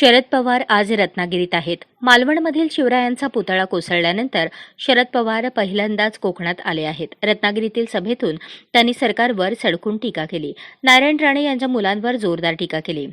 शरद पवार आज रत्नागिरीत आहेत. मालवणमधील शिवरायांचा पुतळा कोसळल्यानंतर शरद पवार पहिल्यांदाच कोकणात आले आहेत. रत्नागिरीतील सभेतून त्यांनी सरकारवर सडकून टीका केली. नारायण राणे यांच्या मुलांवर जोरदार टीका केली.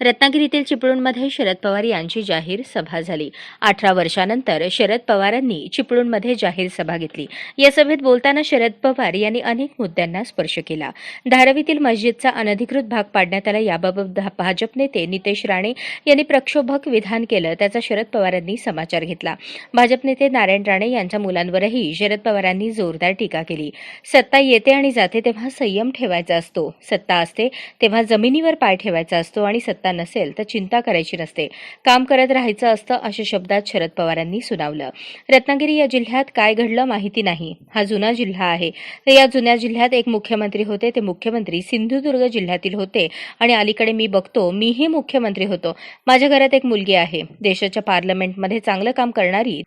रत्नागिरीतील चिपळूणमध्ये शरद पवार यांची जाहीर सभा झाली. अठरा वर्षानंतर शरद पवारांनी चिपळूणमध्ये जाहीर सभा घेतली. या सभेत बोलताना शरद पवार यांनी अनेक मुद्द्यांना स्पर्श केला. धारावीतील मस्जिदचा अनधिकृत भाग पाडण्यात आला. याबाबत भाजप नेते नितेश राणे यांनी प्रक्षोभक विधान केलं. त्याचा शरद पवारांनी समाचार घेतला. भाजप नेते नारायण राणे यांच्या मुलांवरही शरद पवारांनी जोरदार टीका केली. सत्ता येते आणि जाते तेव्हा संयम ठेवायचा असतो. सत्ता असते तेव्हा जमिनीवर पाय ठेवायचा असतो आणि सत्ता नसेल तर चिंता करायची नसते. काम करत राहायचं असतं अशा शब्दात शरद पवारांनी सुनावलं. रत्नागिरी या जिल्ह्यात काय घडलं माहिती नाही. हा जुना जिल्हा आहे. तर या जुन्या जिल्ह्यात एक मुख्यमंत्री होते. ते मुख्यमंत्री सिंधुदुर्ग जिल्ह्यातील होते. आणि अलीकडे मी बघतो मीही मुख्यमंत्री होतो. माझ्या घरात एक मुलगी आहे. देशाच्या पार्लमेंटमध्ये चांगलं काम करणारी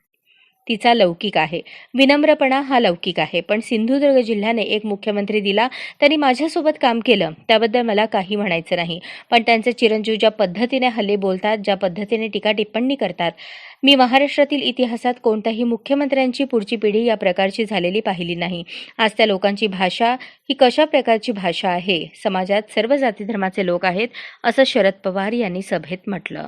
तिचा लौकिक आहे. विनम्रपणा हा लौकिक आहे. पण सिंधुदुर्ग जिल्ह्याने एक मुख्यमंत्री दिला त्यांनी माझ्यासोबत काम केलं. त्याबद्दल मला काही म्हणायचं नाही. पण त्यांचे चिरंजीव ज्या पद्धतीने हल्ले बोलतात ज्या पद्धतीने टीका टिप्पणी करतात मी महाराष्ट्रातील इतिहासात कोणत्याही मुख्यमंत्र्यांची पुढची पिढी या प्रकारची झालेली पाहिली नाही. आज त्या लोकांची भाषा ही कशा प्रकारची भाषा आहे? समाजात सर्व जाती धर्माचे लोक आहेत असं शरद पवार यांनी सभेत म्हटलं.